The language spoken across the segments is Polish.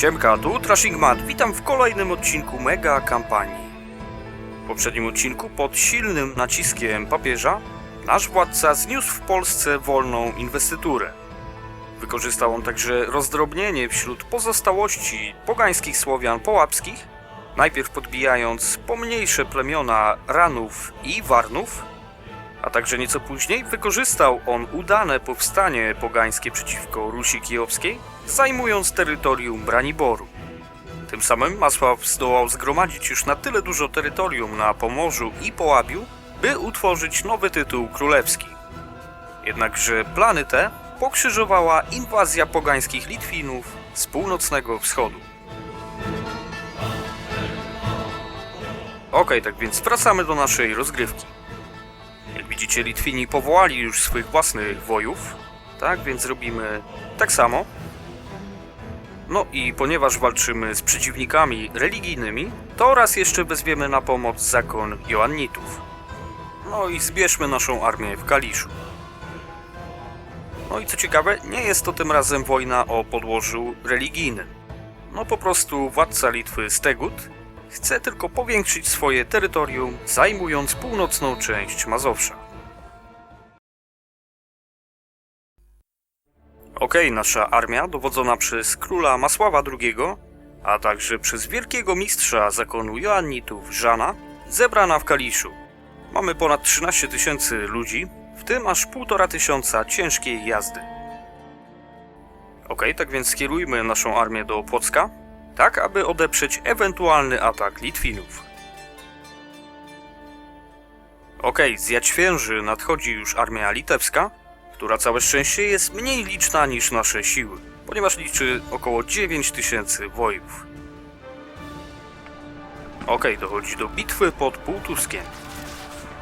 Siemka, tu Trashing Mat. Witam w kolejnym odcinku mega kampanii. W poprzednim odcinku pod silnym naciskiem papieża nasz władca zniósł w Polsce wolną inwestyturę. Wykorzystał on także rozdrobnienie wśród pozostałości pogańskich Słowian połapskich, najpierw podbijając pomniejsze plemiona Ranów i Warnów, a także nieco później wykorzystał on udane powstanie pogańskie przeciwko Rusi Kijowskiej, zajmując terytorium Braniboru. Tym samym Masław zdołał zgromadzić już na tyle dużo terytorium na Pomorzu i Połabiu, by utworzyć nowy tytuł królewski. Jednakże plany te pokrzyżowała inwazja pogańskich Litwinów z północnego wschodu. Okej, tak więc wracamy do naszej rozgrywki. Widzicie, Litwini powołali już swych własnych wojów, tak więc robimy tak samo. No i ponieważ walczymy z przeciwnikami religijnymi, to raz jeszcze wezwiemy na pomoc zakon Joannitów. No i zbierzmy naszą armię w Kaliszu. No i co ciekawe, nie jest to tym razem wojna o podłożu religijnym. No po prostu władca Litwy Stegut chce tylko powiększyć swoje terytorium, zajmując północną część Mazowsza. Okej, nasza armia, dowodzona przez króla Masława II, a także przez wielkiego mistrza zakonu Joannitów Żana, zebrana w Kaliszu. Mamy ponad 13 tysięcy ludzi, w tym aż półtora tysiąca ciężkiej jazdy. Okej, tak więc skierujmy naszą armię do Płocka, tak aby odeprzeć ewentualny atak Litwinów. Okej, z Jaćwięży nadchodzi już armia litewska, która całe szczęście jest mniej liczna niż nasze siły, ponieważ liczy około 9 tysięcy wojów. Okej, dochodzi do bitwy pod Półtuskiem.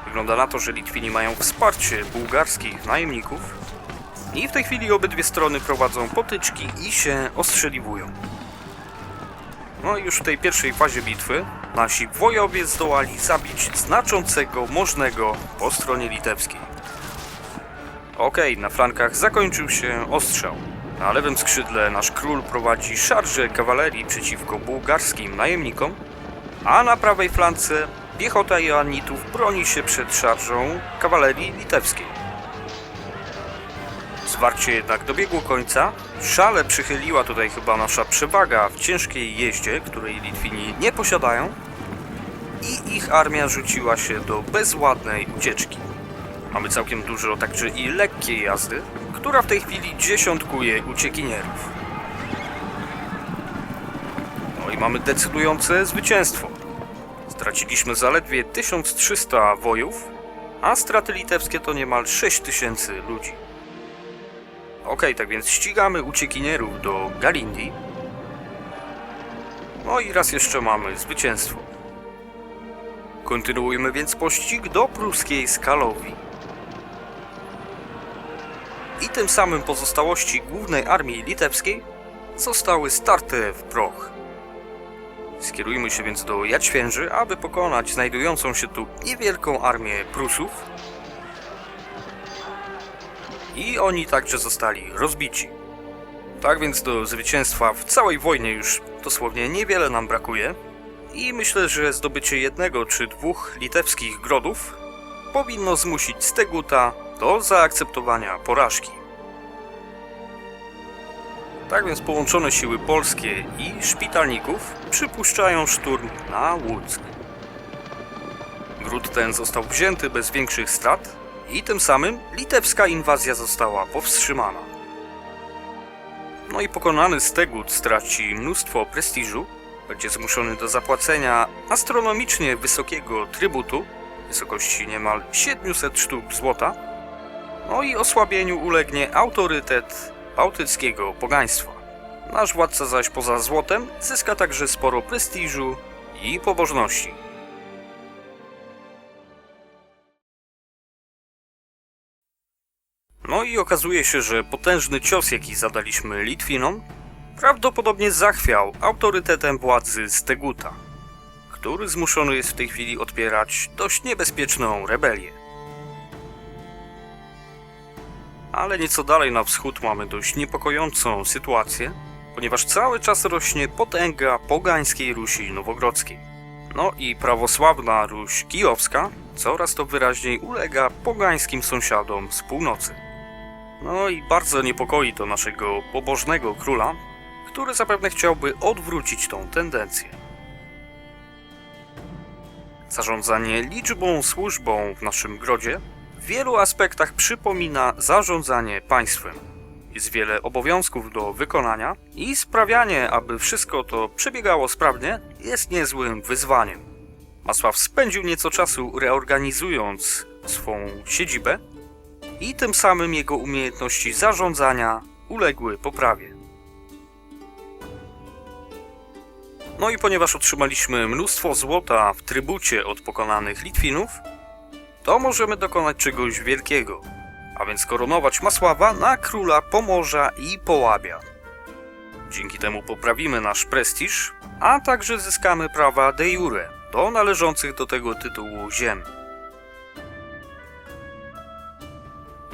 Wygląda na to, że Litwini mają wsparcie bułgarskich najemników i w tej chwili obydwie strony prowadzą potyczki i się ostrzeliwują. No i już w tej pierwszej fazie bitwy nasi wojowie zdołali zabić znaczącego możnego po stronie litewskiej. Okej, na flankach zakończył się ostrzał. Na lewym skrzydle nasz król prowadzi szarże kawalerii przeciwko bułgarskim najemnikom, a na prawej flance piechota Joannitów broni się przed szarżą kawalerii litewskiej. Zwarcie jednak dobiegło końca. Szale przychyliła tutaj chyba nasza przewaga w ciężkiej jeździe, której Litwini nie posiadają, i ich armia rzuciła się do bezładnej ucieczki. Mamy całkiem dużo także i lekkiej jazdy, która w tej chwili dziesiątkuje uciekinierów. No i mamy decydujące zwycięstwo. Straciliśmy zaledwie 1300 wojów, a straty litewskie to niemal 6000 ludzi. Okej, tak więc ścigamy uciekinierów do Galindii. No i raz jeszcze mamy zwycięstwo. Kontynuujmy więc pościg do pruskiej Skalowi. I tym samym pozostałości głównej armii litewskiej zostały starte w proch. Skierujmy się więc do Jaćwięży, aby pokonać znajdującą się tu niewielką armię Prusów. I oni także zostali rozbici. Tak więc do zwycięstwa w całej wojnie już dosłownie niewiele nam brakuje. I myślę, że zdobycie jednego czy dwóch litewskich grodów powinno zmusić Steguta do zaakceptowania porażki. Tak więc połączone siły polskie i szpitalników przypuszczają szturm na Łuck. Gród ten został wzięty bez większych strat i tym samym litewska inwazja została powstrzymana. No i pokonany Stegut straci mnóstwo prestiżu, będzie zmuszony do zapłacenia astronomicznie wysokiego trybutu w wysokości niemal 700 sztuk złota, no i osłabieniu ulegnie autorytet bałtyckiego pogaństwa. Nasz władca zaś poza złotem zyska także sporo prestiżu i pobożności. No i okazuje się, że potężny cios, jaki zadaliśmy Litwinom, prawdopodobnie zachwiał autorytetem władzy Steguta, który zmuszony jest w tej chwili odpierać dość niebezpieczną rebelię. Ale nieco dalej na wschód mamy dość niepokojącą sytuację, ponieważ cały czas rośnie potęga pogańskiej Rusi Nowogrodzkiej. No i prawosławna Ruś Kijowska coraz to wyraźniej ulega pogańskim sąsiadom z północy. No i bardzo niepokoi to naszego pobożnego króla, który zapewne chciałby odwrócić tą tendencję. Zarządzanie liczbą służbą w naszym grodzie wielu aspektach przypomina zarządzanie państwem. Jest wiele obowiązków do wykonania i sprawianie, aby wszystko to przebiegało sprawnie, jest niezłym wyzwaniem. Masław spędził nieco czasu reorganizując swą siedzibę i tym samym jego umiejętności zarządzania uległy poprawie. No i ponieważ otrzymaliśmy mnóstwo złota w trybucie od pokonanych Litwinów, to możemy dokonać czegoś wielkiego, a więc koronować Masława na króla Pomorza i Połabia. Dzięki temu poprawimy nasz prestiż, a także zyskamy prawa de jure do należących do tego tytułu ziem.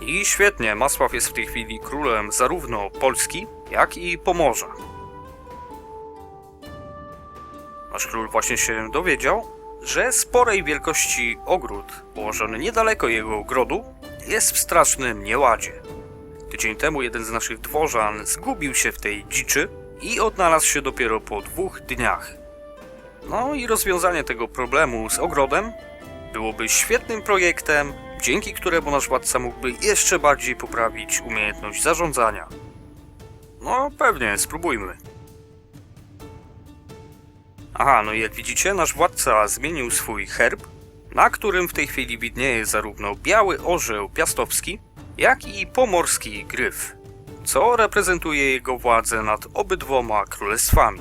I świetnie, Masław jest w tej chwili królem zarówno Polski, jak i Pomorza. Nasz król właśnie się dowiedział, że sporej wielkości ogród położony niedaleko jego ogrodu jest w strasznym nieładzie. Tydzień temu jeden z naszych dworzan zgubił się w tej dziczy i odnalazł się dopiero po dwóch dniach. No i rozwiązanie tego problemu z ogrodem byłoby świetnym projektem, dzięki któremu nasz władca mógłby jeszcze bardziej poprawić umiejętność zarządzania. No pewnie, spróbujmy. Aha, no i jak widzicie, nasz władca zmienił swój herb, na którym w tej chwili widnieje zarówno biały orzeł piastowski, jak i pomorski gryf, co reprezentuje jego władzę nad obydwoma królestwami.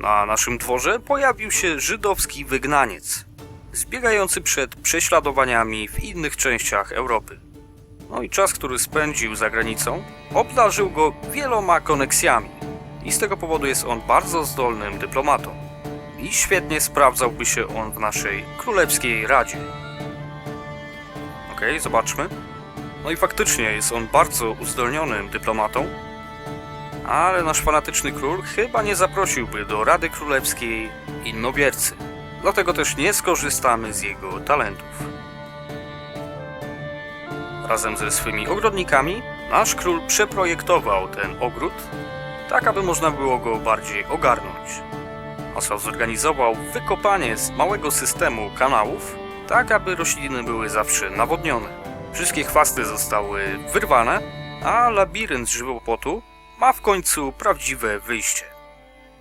Na naszym dworze pojawił się żydowski wygnaniec, zbiegający przed prześladowaniami w innych częściach Europy. No i czas, który spędził za granicą, obdarzył go wieloma koneksjami i z tego powodu jest on bardzo zdolnym dyplomatą. I świetnie sprawdzałby się on w naszej królewskiej radzie. Okej, zobaczmy. No i faktycznie jest on bardzo uzdolnionym dyplomatą, ale nasz fanatyczny król chyba nie zaprosiłby do Rady Królewskiej innowiercy. Dlatego też nie skorzystamy z jego talentów. Razem ze swymi ogrodnikami nasz król przeprojektował ten ogród, tak aby można było go bardziej ogarnąć. Masław zorganizował wykopanie z małego systemu kanałów, tak aby rośliny były zawsze nawodnione. Wszystkie chwasty zostały wyrwane, a labirynt żywopłotu ma w końcu prawdziwe wyjście.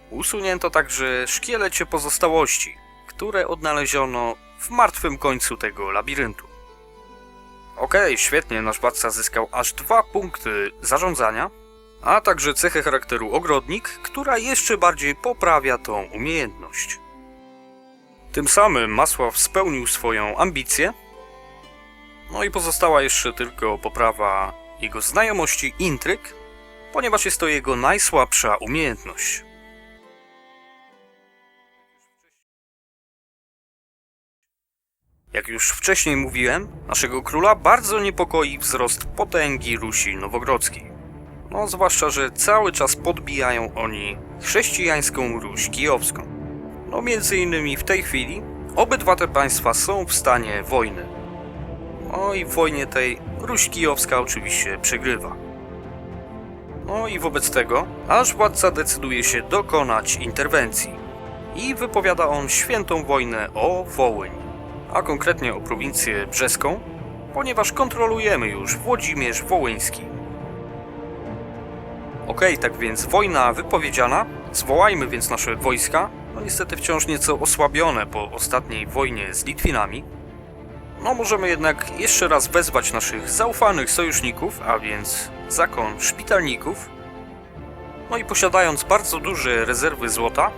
Usunięto także szkielecie pozostałości, które odnaleziono w martwym końcu tego labiryntu. Okej, świetnie, nasz władca zyskał aż dwa punkty zarządzania, a także cechę charakteru ogrodnik, która jeszcze bardziej poprawia tą umiejętność. Tym samym Masław spełnił swoją ambicję, no i pozostała jeszcze tylko poprawa jego znajomości intryg, ponieważ jest to jego najsłabsza umiejętność. Jak już wcześniej mówiłem, naszego króla bardzo niepokoi wzrost potęgi Rusi Nowogrodzkiej. No, zwłaszcza, że cały czas podbijają oni chrześcijańską Ruś Kijowską. No, między innymi w tej chwili obydwa te państwa są w stanie wojny. No i w wojnie tej Ruś Kijowska oczywiście przegrywa. No i wobec tego aż władca decyduje się dokonać interwencji i wypowiada on świętą wojnę o Wołyń, a konkretnie o prowincję brzeską, ponieważ kontrolujemy już Włodzimierz Wołyński. Okej, tak więc wojna wypowiedziana, zwołajmy więc nasze wojska, no niestety wciąż nieco osłabione po ostatniej wojnie z Litwinami. No możemy jednak jeszcze raz wezwać naszych zaufanych sojuszników, a więc zakon szpitalników. No i posiadając bardzo duże rezerwy złota,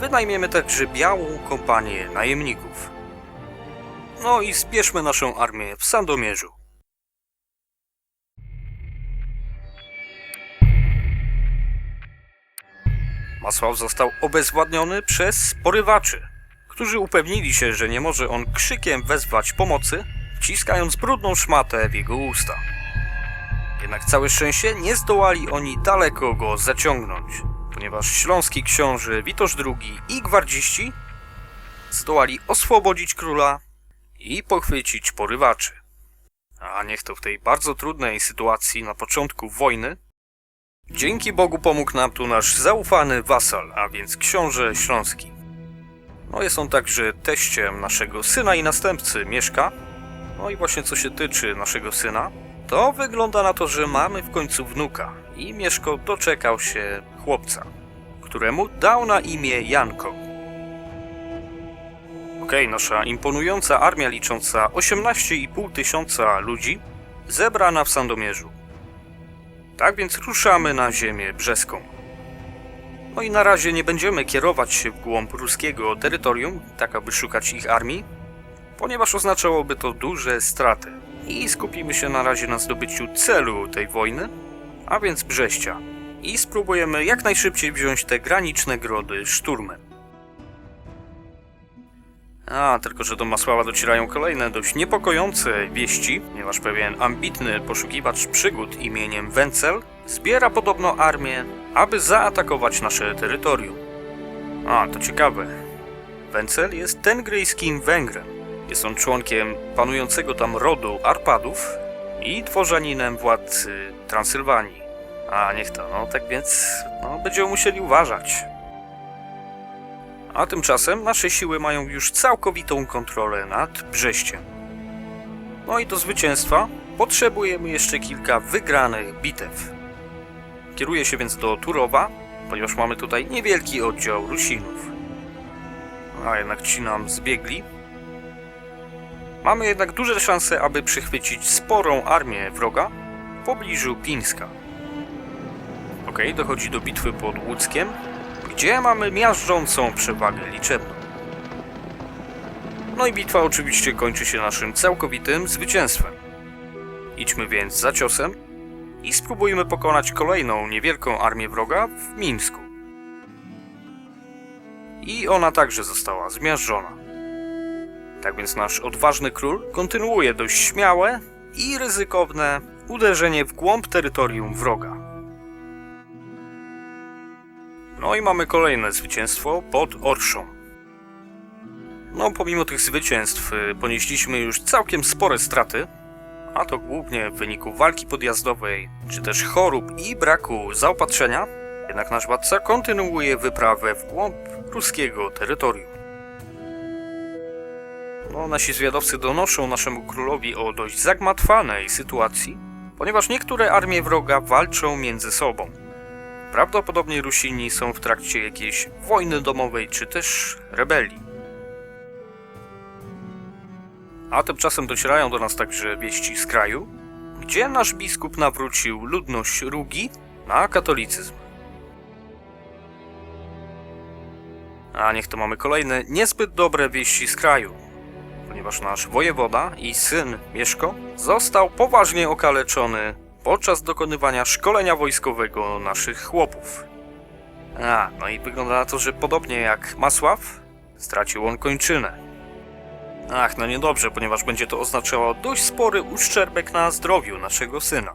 wynajmiemy także białą kompanię najemników. No i zbierzmy naszą armię w Sandomierzu. Masław został obezwładniony przez porywaczy, którzy upewnili się, że nie może on krzykiem wezwać pomocy, wciskając brudną szmatę w jego usta. Jednak całe szczęście nie zdołali oni daleko go zaciągnąć, ponieważ śląski książę Witosz II i gwardziści zdołali oswobodzić króla i pochwycić porywaczy. A niech to w tej bardzo trudnej sytuacji na początku wojny Dzięki Bogu pomógł nam tu nasz zaufany wasal, a więc książę śląski. No jest on także teściem naszego syna i następcy Mieszka. No i właśnie co się tyczy naszego syna, to wygląda na to, że mamy w końcu wnuka i Mieszko doczekał się chłopca, któremu dał na imię Janko. Okej, nasza imponująca armia licząca 18,5 tysiąca ludzi zebrana w Sandomierzu. Tak więc ruszamy na ziemię brzeską. No i na razie nie będziemy kierować się w głąb ruskiego terytorium, tak aby szukać ich armii, ponieważ oznaczałoby to duże straty. I skupimy się na razie na zdobyciu celu tej wojny, a więc Brześcia. I spróbujemy jak najszybciej wziąć te graniczne grody szturmem. A, tylko że do Masława docierają kolejne dość niepokojące wieści, ponieważ pewien ambitny poszukiwacz przygód imieniem Wencel zbiera podobno armię, aby zaatakować nasze terytorium. A, to ciekawe. Wencel jest tengryjskim Węgrem. Jest on członkiem panującego tam rodu Arpadów i dworzaninem władcy Transylwanii. A, niech to, no tak więc, no, będziemy musieli uważać. A tymczasem nasze siły mają już całkowitą kontrolę nad Brześciem. No i do zwycięstwa potrzebujemy jeszcze kilka wygranych bitew. Kieruję się więc do Turowa, ponieważ mamy tutaj niewielki oddział Rusinów. A jednak ci nam zbiegli. Mamy jednak duże szanse, aby przychwycić sporą armię wroga w pobliżu Pińska. Ok, dochodzi do bitwy pod Łódzkiem, gdzie mamy miażdżącą przewagę liczebną. No i bitwa oczywiście kończy się naszym całkowitym zwycięstwem. Idźmy więc za ciosem i spróbujmy pokonać kolejną niewielką armię wroga w Mińsku. I ona także została zmiażdżona. Tak więc nasz odważny król kontynuuje dość śmiałe i ryzykowne uderzenie w głąb terytorium wroga. No i mamy kolejne zwycięstwo pod Orszą. No, pomimo tych zwycięstw y, ponieśliśmy już całkiem spore straty, a to głównie w wyniku walki podjazdowej, czy też chorób i braku zaopatrzenia, jednak nasz władca kontynuuje wyprawę w głąb ruskiego terytorium. No, nasi zwiadowcy donoszą naszemu królowi o dość zagmatwanej sytuacji, ponieważ niektóre armie wroga walczą między sobą. Prawdopodobnie Rusini są w trakcie jakiejś wojny domowej czy też rebelii. A tymczasem docierają do nas także wieści z kraju, gdzie nasz biskup nawrócił ludność Rugi na katolicyzm. A niech to mamy kolejne niezbyt dobre wieści z kraju, ponieważ nasz wojewoda i syn Mieszko został poważnie okaleczony podczas dokonywania szkolenia wojskowego naszych chłopów. A, no i wygląda na to, że podobnie jak Masław, stracił on kończynę. Ach, no niedobrze, ponieważ będzie to oznaczało dość spory uszczerbek na zdrowiu naszego syna.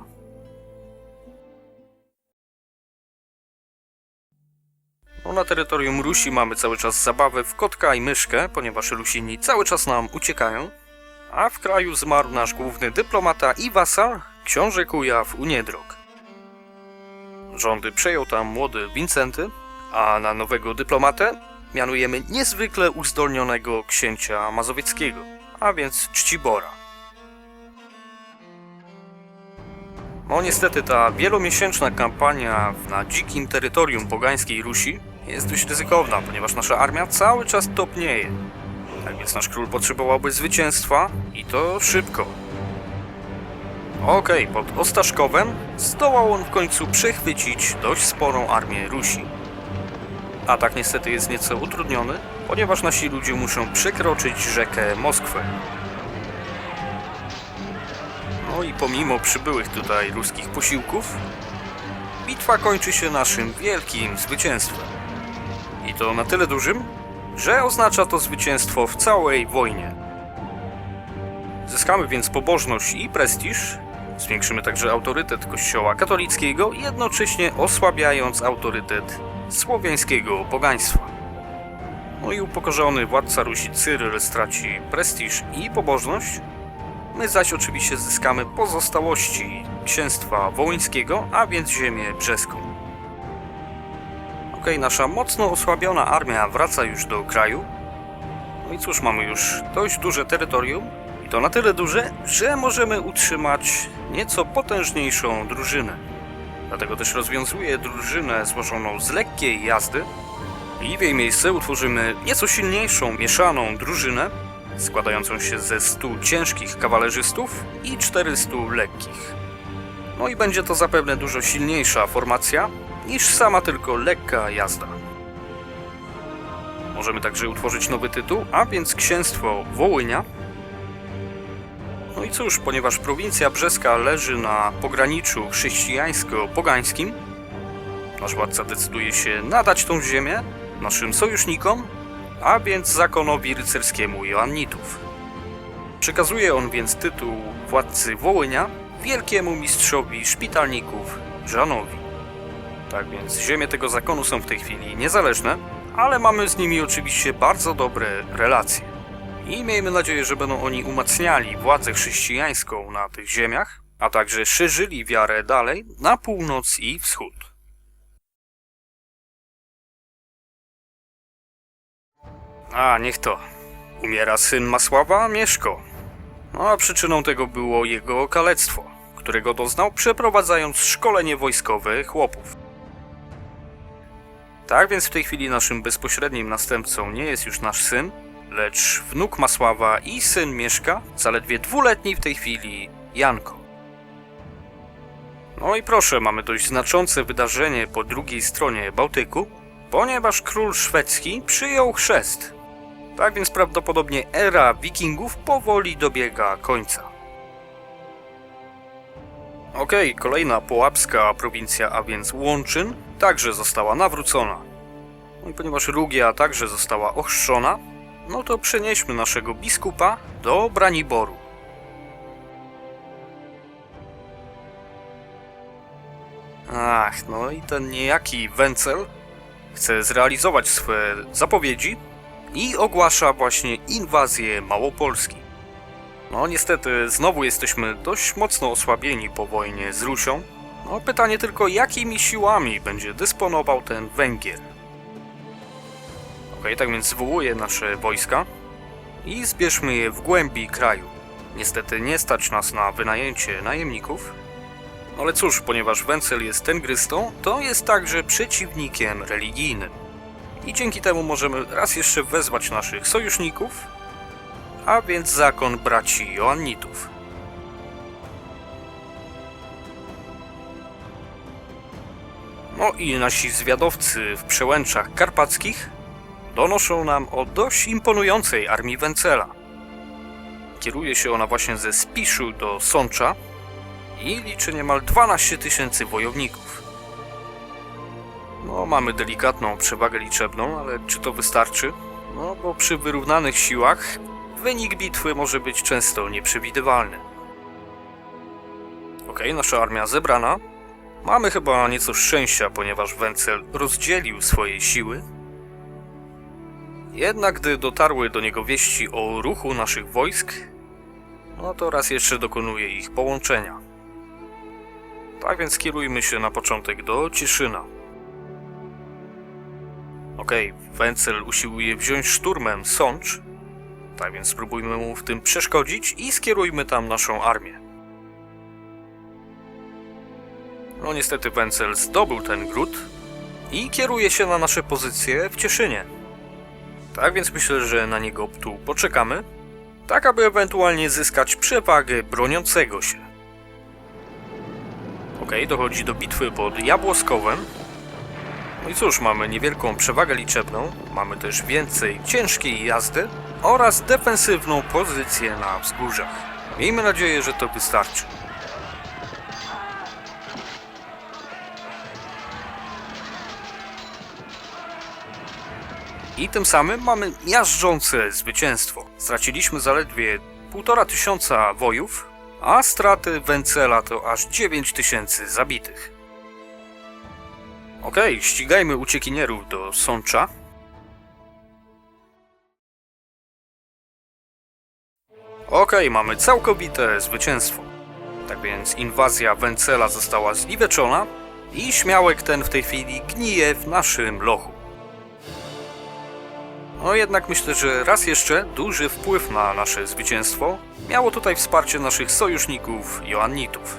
No, na terytorium Rusi mamy cały czas zabawę w kotka i myszkę, ponieważ Rusini cały czas nam uciekają, a w kraju zmarł nasz główny dyplomata i wasal, książę Kujaw Uniedrog. Rządy przejął tam młody Wincenty, a na nowego dyplomatę mianujemy niezwykle uzdolnionego księcia mazowieckiego, a więc Czcibora. No niestety ta wielomiesięczna kampania na dzikim terytorium pogańskiej Rusi jest dość ryzykowna, ponieważ nasza armia cały czas topnieje. Tak więc nasz król potrzebowałby zwycięstwa i to szybko. Okej, pod Ostaszkowem zdołał on w końcu przechwycić dość sporą armię Rusi. Atak niestety jest nieco utrudniony, ponieważ nasi ludzie muszą przekroczyć rzekę Moskwę. No i pomimo przybyłych tutaj ruskich posiłków, bitwa kończy się naszym wielkim zwycięstwem. I to na tyle dużym, że oznacza to zwycięstwo w całej wojnie. Zyskamy więc pobożność i prestiż, Zwiększymy także autorytet Kościoła katolickiego, jednocześnie osłabiając autorytet słowiańskiego pogaństwa. No i upokorzony władca Rusi Cyryl straci prestiż i pobożność. My zaś oczywiście zyskamy pozostałości księstwa wołyńskiego, a więc ziemię brzeską. Okej, nasza mocno osłabiona armia wraca już do kraju. No i cóż, mamy już dość duże terytorium. To na tyle duże, że możemy utrzymać nieco potężniejszą drużynę. Dlatego też rozwiązuję drużynę złożoną z lekkiej jazdy, i w jej miejsce utworzymy nieco silniejszą, mieszaną drużynę, składającą się ze 100 ciężkich kawalerzystów i 400 lekkich. No i będzie to zapewne dużo silniejsza formacja niż sama tylko lekka jazda. Możemy także utworzyć nowy tytuł, a więc Księstwo Wołynia. No i cóż, ponieważ prowincja brzeska leży na pograniczu chrześcijańsko-pogańskim, nasz władca decyduje się nadać tą ziemię naszym sojusznikom, a więc zakonowi rycerskiemu Joannitów. Przekazuje on więc tytuł władcy Wołynia wielkiemu mistrzowi szpitalników Żanowi. Tak więc ziemie tego zakonu są w tej chwili niezależne, ale mamy z nimi oczywiście bardzo dobre relacje. I miejmy nadzieję, że będą oni umacniali władzę chrześcijańską na tych ziemiach, a także szerzyli wiarę dalej na północ i wschód. A, niech to. Umiera syn Masława, Mieszko. No a przyczyną tego było jego kalectwo, którego doznał przeprowadzając szkolenie wojskowe chłopów. Tak więc w tej chwili naszym bezpośrednim następcą nie jest już nasz syn, lecz wnuk Masława i syn Mieszka, zaledwie dwuletni w tej chwili Janko. No i proszę, mamy dość znaczące wydarzenie po drugiej stronie Bałtyku, ponieważ król szwedzki przyjął chrzest. Tak więc prawdopodobnie era wikingów powoli dobiega końca. Okej, kolejna połapska prowincja, a więc Łączyn, także została nawrócona. No ponieważ Rugia także została ochrzczona, no to przenieśmy naszego biskupa do Braniboru. Ach, no i ten niejaki Wencel chce zrealizować swe zapowiedzi i ogłasza właśnie inwazję Małopolski. No niestety znowu jesteśmy dość mocno osłabieni po wojnie z Rusią. No pytanie tylko jakimi siłami będzie dysponował ten Węgier. Ok, tak więc zwołuję nasze wojska i zbierzmy je w głębi kraju. Niestety nie stać nas na wynajęcie najemników, ale cóż, ponieważ Wencel jest tengrystą, to jest także przeciwnikiem religijnym. I dzięki temu możemy raz jeszcze wezwać naszych sojuszników, a więc zakon braci Joannitów. No i nasi zwiadowcy w przełęczach karpackich donoszą nam o dość imponującej armii Wencela. Kieruje się ona właśnie ze Spiszu do Sącza i liczy niemal 12 tysięcy wojowników. No, mamy delikatną przewagę liczebną, ale czy to wystarczy? No, bo przy wyrównanych siłach wynik bitwy może być często nieprzewidywalny. Ok, nasza armia zebrana. Mamy chyba nieco szczęścia, ponieważ Wencel rozdzielił swoje siły. Jednak gdy dotarły do niego wieści o ruchu naszych wojsk, no to raz jeszcze dokonuje ich połączenia. Tak więc kierujmy się na początek do Cieszyna. Okej, Wencel usiłuje wziąć szturmem Sącz, tak więc spróbujmy mu w tym przeszkodzić i skierujmy tam naszą armię. No niestety Wencel zdobył ten gród i kieruje się na nasze pozycje w Cieszynie. Tak więc myślę, że na niego tu poczekamy, tak aby ewentualnie zyskać przewagę broniącego się. Okej, dochodzi do bitwy pod Jabłoskowem, no i cóż, mamy niewielką przewagę liczebną, mamy też więcej ciężkiej jazdy oraz defensywną pozycję na wzgórzach. Miejmy nadzieję, że to wystarczy. I tym samym mamy miażdżące zwycięstwo. Straciliśmy zaledwie półtora tysiąca wojów a straty Wencela to aż 9 tysięcy zabitych. Okej, ścigajmy uciekinierów do Sącza. Okej, mamy całkowite zwycięstwo. Tak więc inwazja Wencela została zniweczona i śmiałek ten w tej chwili gnije w naszym lochu. No jednak myślę, że raz jeszcze duży wpływ na nasze zwycięstwo miało tutaj wsparcie naszych sojuszników Joannitów.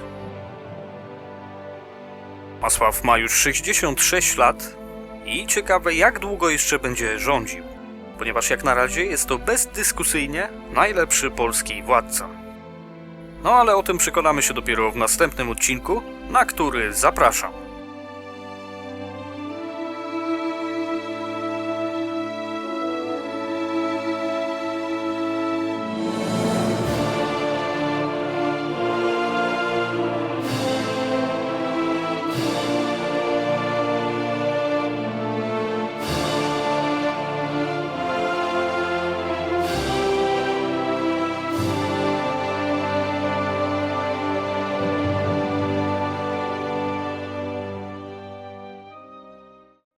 Masław ma już 66 lat i ciekawe jak długo jeszcze będzie rządził, ponieważ jak na razie jest to bezdyskusyjnie najlepszy polski władca. No ale o tym przekonamy się dopiero w następnym odcinku, na który zapraszam.